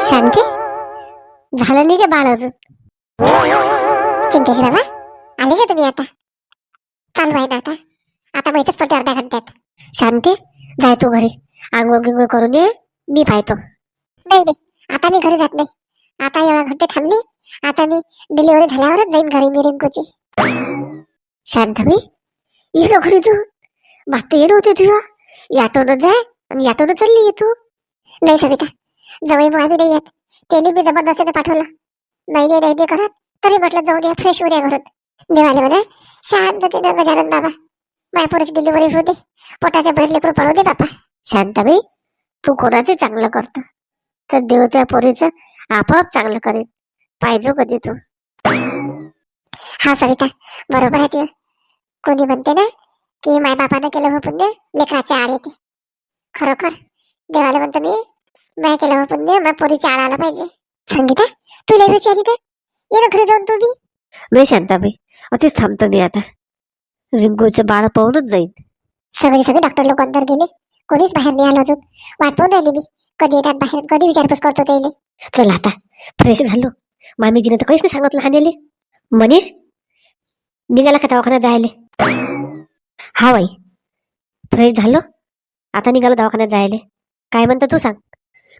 शांती झालं नाही का बाळ अजून? चिंतेश बाबा? आले का तुम्ही आता? चालू आहे ना आता. आता माहितच पडते अर्ध्या घंट्यात. शांती जाय तू घरी. आंघोळ गिंगोळ करून ये. मी पाहतो. नाही नाही. आता मी घरी जात नाही. आता एवढा घंटे थांबली. आता मी डिलिव्हरी झाल्यावरच जाईन घरी मी रिंकूची. शांतमी ये घरी तू. मागते ये होते तुझ्या. याटोनं जाय आणि याटोनं चालली ये तू. नाही सविता. जवळ बुवा बी नाही येत. त्याने मी जबरदस्तीने पाठवलं. नाही नाही नाही नाही करत तरी म्हटलं जाऊन या फ्रेश उद्या या घरात देवाले म्हणा शांततेनं गजानन बाबा. माझ्या डिलिव्हरी होऊ दे. पोटाच्या बाहेर लेकरू पळू दे बापा. शांताबाई तू कोणाचे चांगलं करतो? तर देव त्या पोरीचं आपोआप चांगलं करेल पाहिजे कधी तू. हा सविता बरोबर आहे ते. कोणी म्हणते ना की माय बापानं केलं हो पुण्य लेकराच्या आड येते. खरोखर देवाला म्हणतो मी नाही केलं पुण्य माझ्या पोरीच्या आला पाहिजे। संगीता तुला विचारी का ये ना घरी जाऊन तू बी नाही शांताबाई अतिच थांबतो मी आता. रिंकूचं बाळ पाहूनच जाईन. सगळे सगळे डॉक्टर लोक अंदर गेले. कोणीच बाहेर नाही आलं अजून. वाट पाहून राहिली मी. कधी येतात बाहेर कधी विचारपूस करतो त्याने चल आता. फ्रेश झालो. मामीजीने तर काहीच नाही सांगितलं हानेले मनीष निघाला का दवाखान्यात जायले? हा बाई. फ्रेश झालो. आता निघालो दवाखान्यात जायले. काय म्हणतं तू सांग.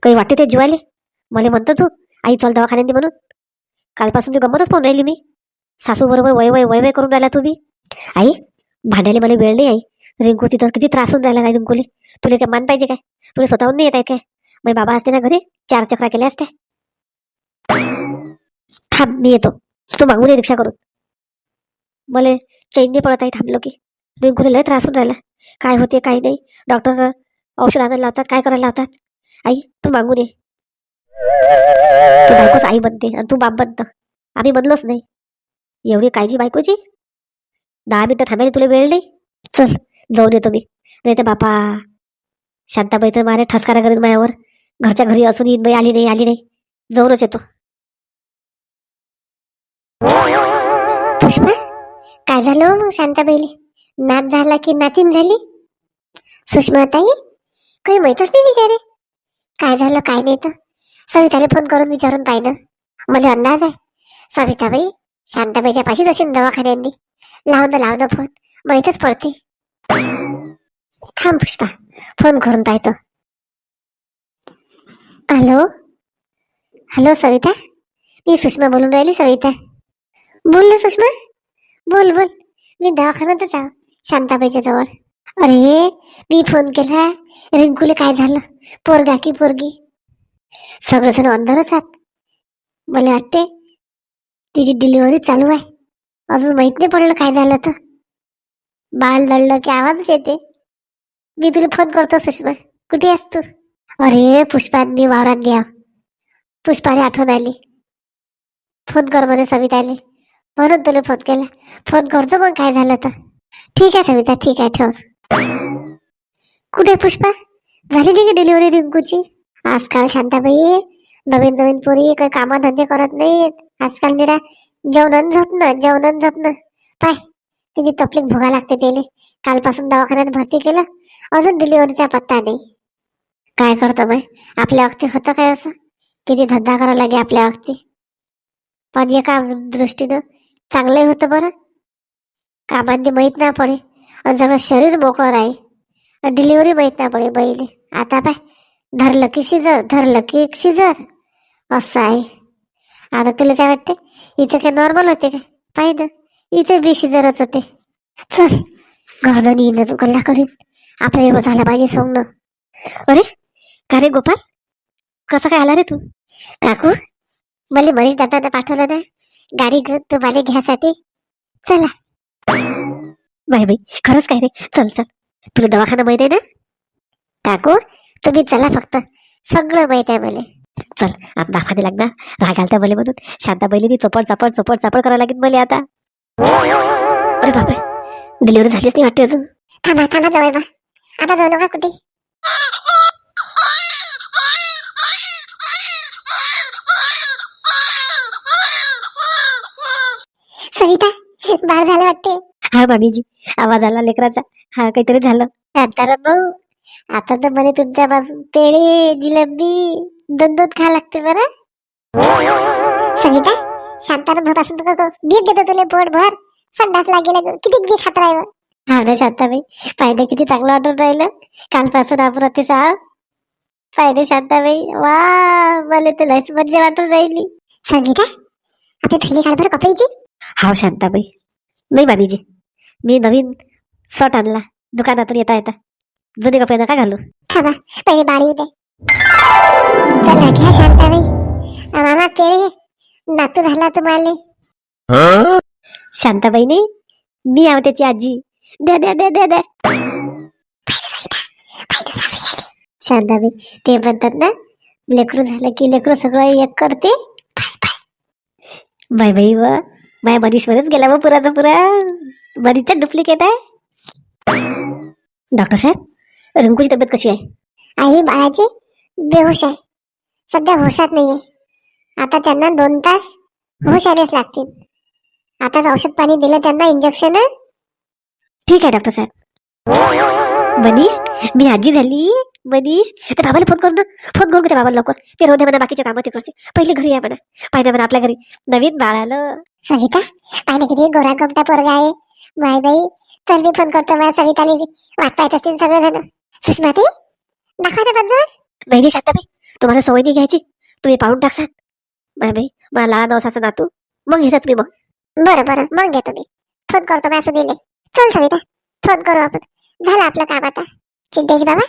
काही वाटते ते जीवाले? मला म्हणतो तू आई चल दवाखान्यात म्हणून. कालपासून तू गंमतच पाहून राहिली मी. सासू बरोबर वय वय वय वय करून राहिला तुम्ही आई भांडायला मला वेळ नाही आई. रिंकू तिथं किती त्रास होऊन राहिला काय रिंकूले. तुला काय मान पाहिजे काय? तुला स्वतःहून नाही येत आहे काय? मग बाबा असते ना घरी चार चक्रा केल्या असत्या. थांब मी येतो. तू मागून ये रिक्षा करून. मला चैन नाही पडत आहे थांबलो की. रिंकूला लय त्रास होऊन राहिला. काय होते काय नाही. डॉक्टर औषध आणायला लावतात काय करायला लावतात. आई तू मागून दे. तू बायकोच आई बनते आणि तू बाप बनतं. आम्ही बनलोच नाही. एवढी काळजी बायकोची? दहा मिनिटं थांबायला तुला वेळ नाही? चल जाऊन येतो मी. नाही तर बापा शांताबाई तर मारे ठसकारा करीत मायावर. घरच्या घरी असून येईन बाई आली नाही आली नाही. जाऊनच येतो. पुष्पा काय झालं हो मग शांताबाईले? नात झाला की नातीन झाली? सुषमा ताई काही माहीतच नाही बिचारे. काय झालं काय नाही तर. सविताने फोन करून विचारून पाहिलं. मला अंदाज आहे. सविताबाई शांताबाईच्या पाशीच असेल दवाखान्यांनी. लावणं लावणं फोन. माहीतच पडते. थांब पुष्पा फोन करून पाहतो. हॅलो? हॅलो सविता? मी सुषमा बोलून राहिली सविता. बोल ना सुषमा. बोल बोल. मी दवाखान्यातच आहो शांताबाईच्या जवळ. अरे मी फोन केला. रिंकूले काय झालं? पोरगा की पोरगी? सगळेजण अंधारच आहात. मला वाटते तिची डिलिव्हरी चालू आहे. अजून माहीत नाही पडलं काय झालं तर. बाळ लढलं की आवाजच येते. मी तुला फोन करतो सुषमा. कुठे आहेस तू? अरे पुष्पांनी वावरात घ्या पुष्पाने आठवण आली. फोन कर म्हणे सविताले. म्हणून तुला फोन केला. फोन करतो मग काय झालं तर. ठीक आहे सविता ठीक आहे ठेव. कुठे पुष्पा? झाली नाही डिलिव्हरी रिंकूची? आजकाल शांताबाई नवीन नवीन पोरी काही कामधंदे करत नाहीत आजकाल निरा जेवण झोपणं जेवण झोपणं पाय तिची तकलीफ भोगा लागते त्याने कालपासून दवाखान्यात भरती केलं अजून डिलिव्हरीचा पत्ता नाही. काय करतो बाई? आपल्या वक्ती होतं काय असं? किती धंदा करावा लागे आपल्या वक्ती पण एका दृष्टीनं चांगलंही होतं बरं. कामांनी माहीत ना पडे. सगळं शरीर बोकळं राही डिलिव्हरी माहीत ना पडे बैल. आता पाय धरलं की शिजर धरलं की शिजर. असं आहे. आता तुला काय वाटते इथं काय नॉर्मल होते काय पाहिजे इथे बी शिजरच होते. चल गर्दन येईन तू गल्ला करीन. आपला एवढं झाला पाहिजे सोंगणं अरे का रे गोपाल? कसं काय आला रे तू? काकू मला मनीष दादा पाठवलं ना. गाडी घेऊन तुम्हाला घ्यासाठी. चला. बाई बाई खरंच काय रे? चल चल. तुला दवाखाना माहीत आहे ना? काकू तुम्ही चला फक्त. सगळं माहीत आहे मला. चल आता दवाखाने लागणार. रागाल त्या मला म्हणून. शांताबाईले मी चोपड चापड चोपड चापड करायला लागेल मला आता. अरे बापरे. डिलिव्हरी झालीच नाही वाटते अजून. थांबा थांबा जवळ बा आता जाऊ नका कुठे. सविता बाळ झालं वाटते हा मामीजी आवाज आला लेकराचा. हा काहीतरी झालं. शांताराम भाऊ आता तर म्हणे तुमच्या बाजू पेढे जिलेबी दोन दोन खा लागते बरं सविता शांतानं भर असं नको बीत देतो तुले पोट भर संडास लागेल किती बी खात राहिलं. हा ना शांताबाई पाहिजे किती चांगलं वाटून राहिलं. कालपासून आपण साव पाहिजे शांताबाई वा मला तर लयच मज्जा वाटून राहिली. संगीता आपली थैली काढ बरं कपड्याची. हाव शांताबाई. नाही बाबीजी. मी नवीन शर्ट आणला. दुकानातून येता येता. जुने कपडे नका घालू. थांबा पहिले बारी चला घ्या शांताबाई मामा नातू झाला तुम्हाला. शांताबाईने मी आव त्याची आजी. द्या द्या द्या द्या द्या. शांताबाई ते म्हणतात ना लेकरू झालं की लेकरू सगळं एक करते. बाय बाई व माया मनीषवरच गेला व पुराचा पुरा. मनीषचा डुप्लिकेट आहे. डॉक्टर साहेब रिंकूची तब्येत कशी आहे? आई बाळाची बेहोश आहे. सध्या होशात नाहीये. आता त्यांना दोन तास होश आलेच लागतील. आताच औषध पाणी दिलं त्यांना इंजेक्शन ठीक आहे डॉक्टर साहेब. मनीष मी आजी झाली. मनीष त्या बाबाला फोन करू ना फोन करू का त्या बाबाला लवकर. ते रोज म्हणा बाकीचे कामं तिकडचे पहिले घरी आहे म्हणा. पाहिजे म्हणा आपल्या घरी. नवीन बाळ आलं सविता पाहिलं किती गोरा गमटा पोरगा आहे. माय बाई तर मी फोन करतो माझ्या सविताला बी. वाट पाहत असतील सगळेजण. सुषमा ती दाखवा ना बंद नाही नाही शांताबाई तुम्हाला सवय नाही घ्यायची? तुम्ही पाहून टाकसान बाय बाई मला लहान असाचा नातू मग घ्यायचा तुम्ही मग बरं बरं मग घेतो मी. फोन करतो माझं दिले चल सविता फोन करू आपण. झालं आपलं काम आता. चिंतेश बाबा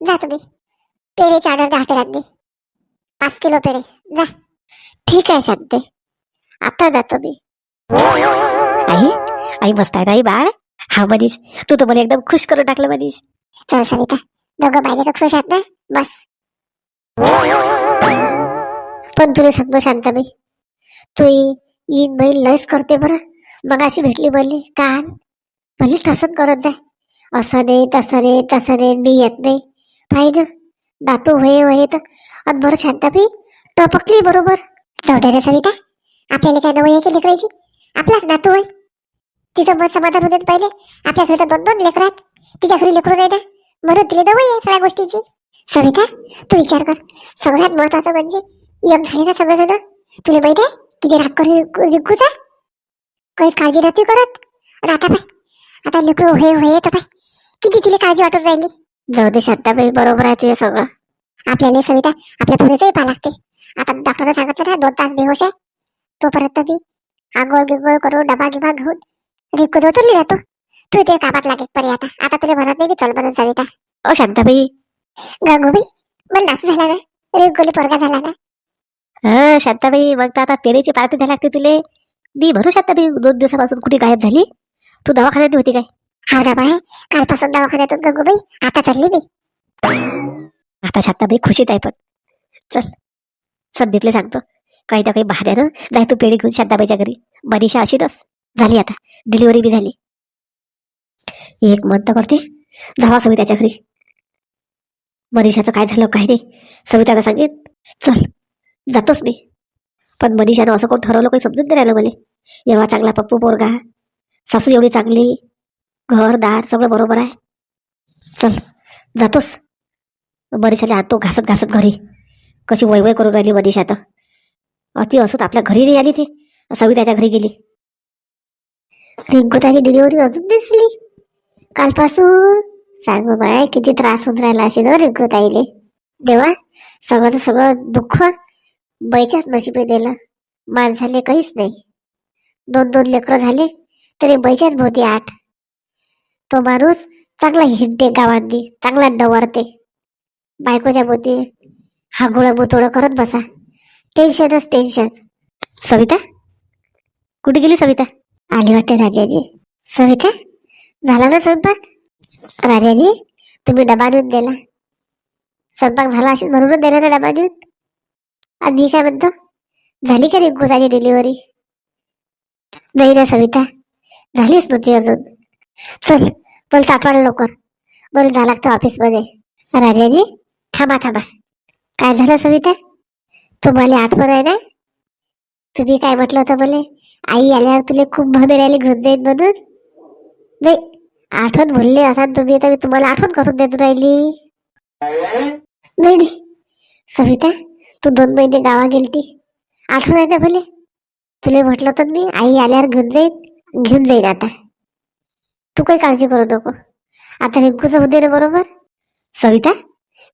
जा तुम्ही. पेढेची ऑर्डर द्या हॉटेलात पाच किलो पेढे जा. ठीक आहे शांते आता जातो मी. आई आई ना आई बाळ? हा मनीष तू तर मला एकदम खुश करून टाकलं मनीष. चल सविता दोघं बायले का खुश आहात ना? बस. पण तुला सांगतो शांताबाई तू येईन बाई लयच करते बरं. मग अशी भेटली बोलली काल. भली तसंच करत जाय. असं नाही तसं नाही तसं नाही मी येत नाही. पाहिजे दातू होय होय तर. बरं शांताबाई टपकली बरोबर. जाऊ दे रे सविता आपल्याला काय नवं हे केली करायची आपलाच नातू होय. तिचं मत समाधान होते पहिले. आपल्या घरी तर दोन दोन लेकरं आहेत. तिच्या घरी लेकरू नाही ना. म्हणून तिला नवं आहे सगळ्या गोष्टीची. सविता तू विचार कर. सगळ्यात महत्वाचं म्हणजे एक झाले ना सगळेजण? तुला माहीत आहे? किती राग करू रिंकूचा? काहीच काळजी नव्हती करत. आणि आता पाय. आता लेकरू होय होय तर पाय. किती तिला काळजी वाटून राहिली? जाऊ दे शांताबाई बरोबर आहे तुझे सगळं. आपल्याला सविता. आपल्या पुरेचंही पाहा लागते. आता डॉक्टरने सांगितलं ना दोन तास बेहोश आहे. तोपर्यंत मी आंघोळ गिंगोळ करून डबा गिबा घेऊन रिंकू उचलली जातो तू ते कामात लागे परी आता. आता तुला म्हणत नाही की चल म्हणून सविता ओ शांताबाई. गंगूबाई मला नातू झाला ना? रिंकूली पोरगा झाला ना? हा शांताबाई मग तर आता पेढेची पार्टी द्यायला लागते तुले. मी भरू शांताबाई दोन दिवसापासून कुठे गायब झाली? तू दवाखान्यात होती काय? हा ना बाय. कालपासून दवाखान्यातून गंगूबाई आता चालली मी. आता शांताबाई खुशीत आहे पण. चल संदीपले सांगतो. काही ना काही बहाण्यानं जाय तू पेढी घेऊन शांताबाईच्या घरी. मनीषा अशी नस. झाली आता. डिलिव्हरी बी झाली. एक मंथ करते. जावा सविताच्या घरी. मनीषाचं काय झालं काय नाही. सविताला सांगेन चल जातोच मी. पण मनीषानं असं कोण ठरवलं काही समजून नाही राहिलं मला. एवढा चांगला पप्पू पोरगा सासू एवढी चांगली घर दार सगळं बरोबर आहे. चल जातोस. मनीषाला आणतो घासत घासत घरी. कशी वय वय करून राहिली मनीषा तर. अति असत आपल्या घरी नाही आली ती. सविताच्या घरी गेली. रिंकुताची डिलिव्हरी अजून नाही झाली कालपासून सांगू बाय किती त्रास होत राहिला असे ना हो रिंकूताईले. देवा सगळं सगळं दुःख बैच्याच नशिबे दिलं. माणसाले काहीच नाही. दोन दोन लेकरं झाले तरी बैच्याच भोवती आठ. तो माणूस चांगला हिंडते गावांनी चांगला डवरते. बायकोच्या भोवती हा गोळा करत बसा. टेन्शनच टेन्शन सविता? कुठे गेली सविता? आले वाटते राजाजी. सविता झाला ना स्वयंपाक? राजाजी तुम्ही डबा देऊन दिला. स्वयंपाक झाला असेल म्हणूनच देणार डबा देऊन आणि मी काय म्हणतो? झाली का रिंकूची डिलिव्हरी नाही ना सविता झालीच नव्हती अजून. चल बोल ताटवायला लवकर. बोल जा लागतं ऑफिसमध्ये राजाजी थांबा थांबा. काय झालं सविता? तुम्हाला आठवण आहे ना? तुम्ही काय म्हटलं होतं बोले? आई आल्यावर तुला खूप मिळाली घेऊन जाईल म्हणून? नाही आठवण बोलले असा तुम्ही तर मी तुम्हाला आठवण करून देत राहिली. नाही नाही. सविता तू दोन महिने गावा गेलती. आठवण आहे का भले तुला म्हटलं तर मी आई आल्यावर घेऊन जाईन घेऊन जाईन आता. तू काही काळजी करू नको. आता रिंकूचं होते ना बरोबर. सविता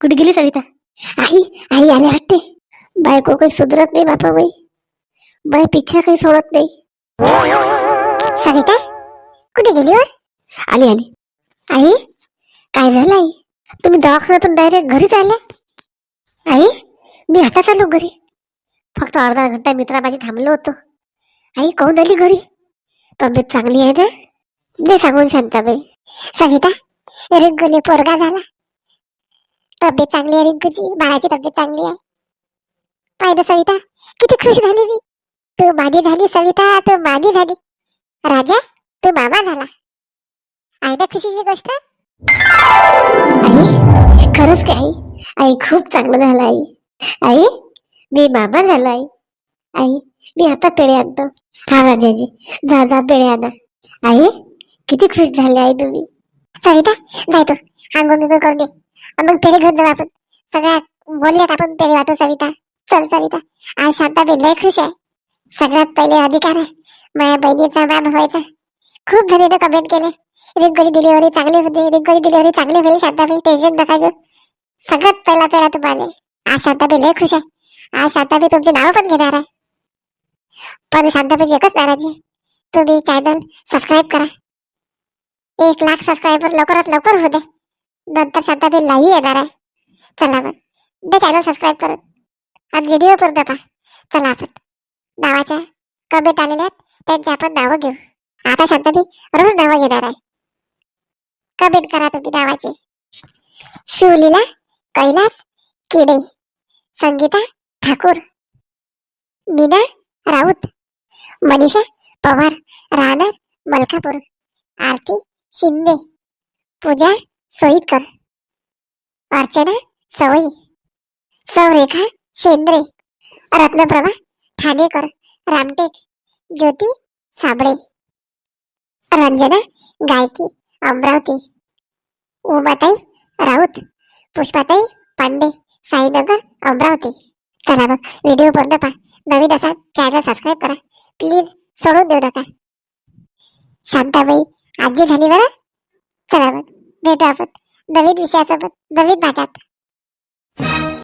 कुठे गेली सविता? आई आई आले वाटते बायको काही सुधरत नाही बापा बाई बाय पिच्छा काही सोडत नाही. सविता कुठे गेली वर आली आली. आई काय झालं आई? तुम्ही दवाखान्यातून डायरेक्ट घरीच आले? आई मी आताच आलो घरी. फक्त अर्धा घंटा मित्रापाशी थांबलो होतो. आई कोण आली घरी? तब्येत चांगली आहे ना? दे सांगून शांताबाई. सविता रिंकूले पोरगा झाला. तब्येत चांगली आहे रिंकूची? बाळाची तब्येत चांगली आहे? पाहिजे सविता किती खुश झाली मी. तू मादी झाली सविता तू मागी झाली. राजा तू मामा झाला. आहे ना खुशीची गोष्ट? आई खरंच काय आई? आई खूप चांगलं झालं आई. आई मी मामा झालो आई. आई मी आता पेढे आणतो. हा राजाजी जा जा पेढे आणा. आई किती खुश झाले आई तुम्ही. सविता जाय तू. आंघोळ बिंघोळ करू दे मग पेढे घेऊन जाऊ आपण. सगळ्या बोलल्यात आपण पेढे वाटू सविता. चल सविता. आज शांता लय खुश आहे. सगळ्यात पहिले अधिकार आहे. माझ्या बहिणीचा मॅम व्हायचा. खूप जणीने कमेंट केले. रिंकूची डिलिव्हरी चांगली होती. रिंकूची डिलिव्हरी चांगली होईल शांताबाई टेन्शन नका घेऊ. सगळ्यात पहिला पेढा तुम्हाला आज शांताबाई लय खुश आहे. आज शांताबाई तुमचे नाव पण घेणार आहे. पण शांताबाईची एकच नाराजी. तुम्ही चॅनल सबस्क्राईब करा. एक लाख सबस्क्रायबर लवकरात लवकर होऊ दे. नंतर शांताबाई लाही येणार आहे. चला मग. दे चॅनल सबस्क्राईब करत आणि व्हिडिओ पूर्ण पहा चला आपण. नावाच्या कमेंट आलेल्या आहेत त्यांची आपण नावं घेऊ. आता शांताबाई रोज नावं घेणार आहे. कमेंट करा तुम्ही नावाचे. शिवलीला कैलास किडे संगीता ठाकूर मीना राऊत मनीषा पवार राहणार मलकापूर आरती शिंदे पूजा सोईतकर अर्चना सवई सौरेखा शेंद्रे रत्नप्रभा ठाणेकर रामटेक ज्योती साबळे. रंजना गायकी अमरावती. उमाताई राऊत. पुष्पाताई पांडे साईनगर अमरावती. चला मग व्हिडिओ पूर्ण पहा. नवीन असा चॅनल सबस्क्राईब करा. प्लीज सोडून देऊ नका. शांताबाई आजी झाली बरं? चला मग भेटू आपण. नवीन विषयासोबत नवीन भागात.